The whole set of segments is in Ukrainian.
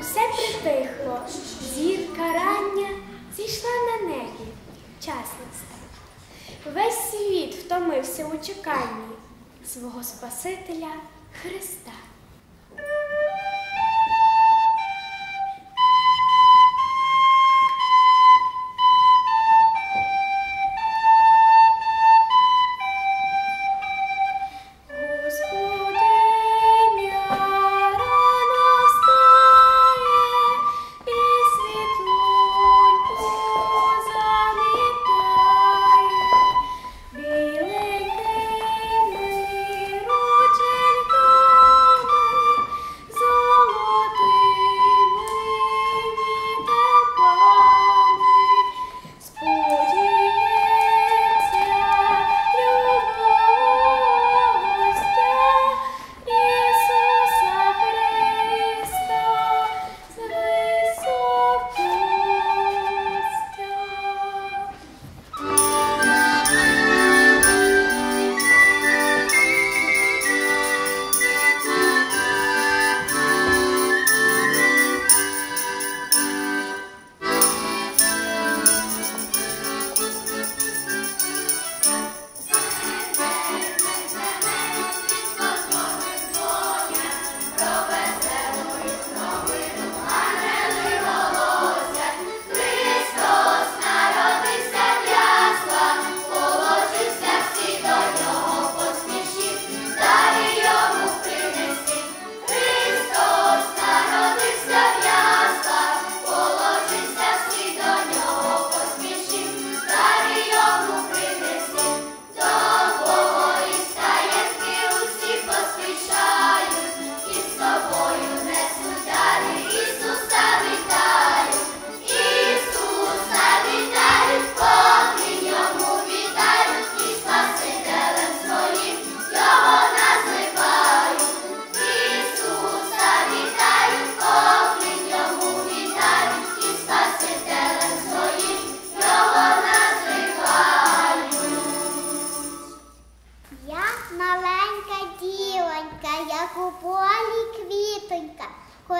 Усе притихло, зірка рання зійшла на небі. Час настав. Весь світ втомився у чеканні свого Спасителя Христа.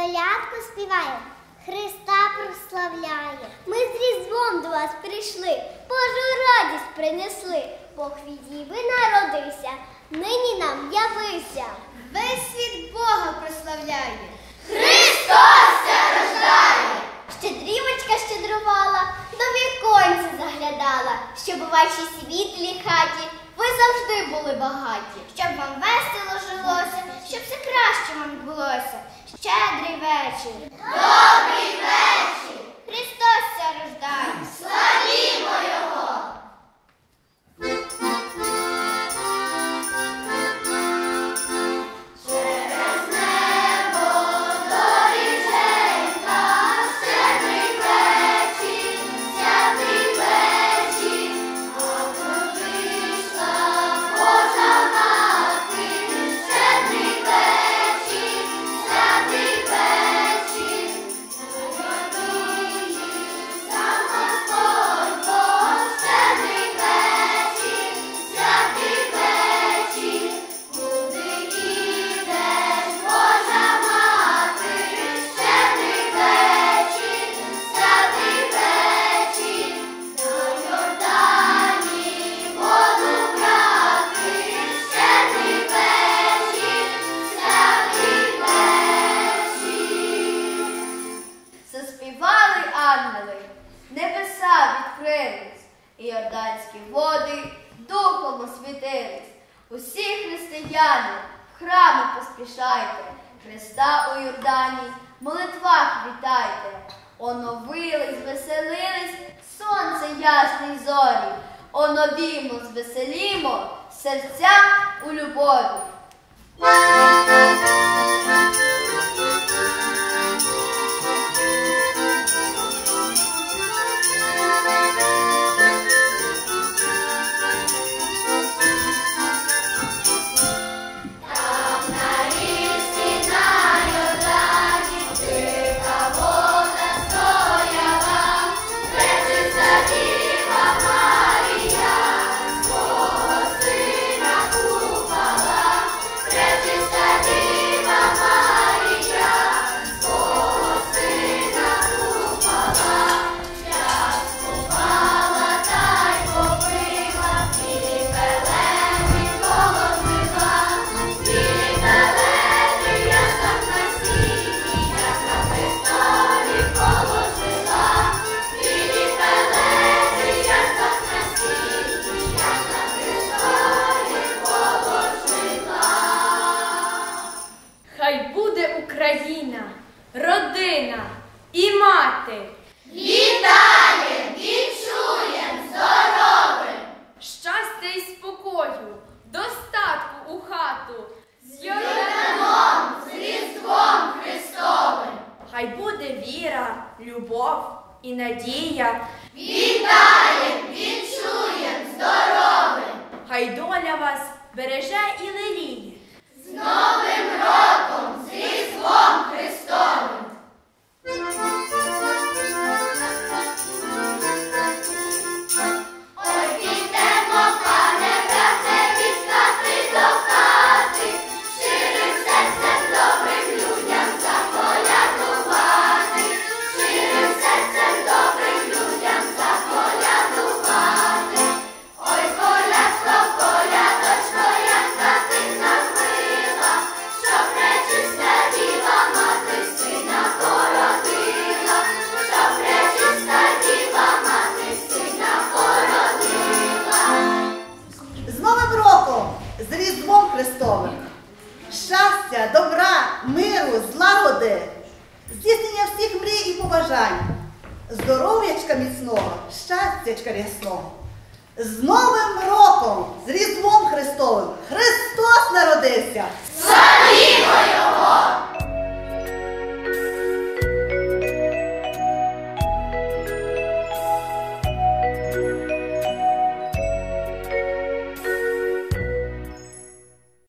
Колядку співаю, Христа прославляю. Ми з Різдвом до вас прийшли, Божу радість принесли. Бог від Діви народився, нині нам явився. Весь світ Бога прославляє. Христос рождає! Щедрівочка щедрувала, до віконця заглядала, щоб у вашій світлій хаті ви завжди були багаті, щоб вам весело жилося, щоб все краще вам відбулося. Щедрий вечір. Добрий вечір. Христос поспішайте, Христа у Йордані, молитва молитвах вітайте. Оновились, веселились, сонце ясний зорі. Оновімо, звеселімо, серця у любові. надія. Вітаєм, віншуєм, здоровим! Хай доля вас береже і леліє. З Новим роком, з Різдвом Христом! Злагоди, здійснення всіх мрій і побажань, здоров'ячка міцного, щастячка рясного. З Новим роком, з Різдвом Христовим! Христос народився!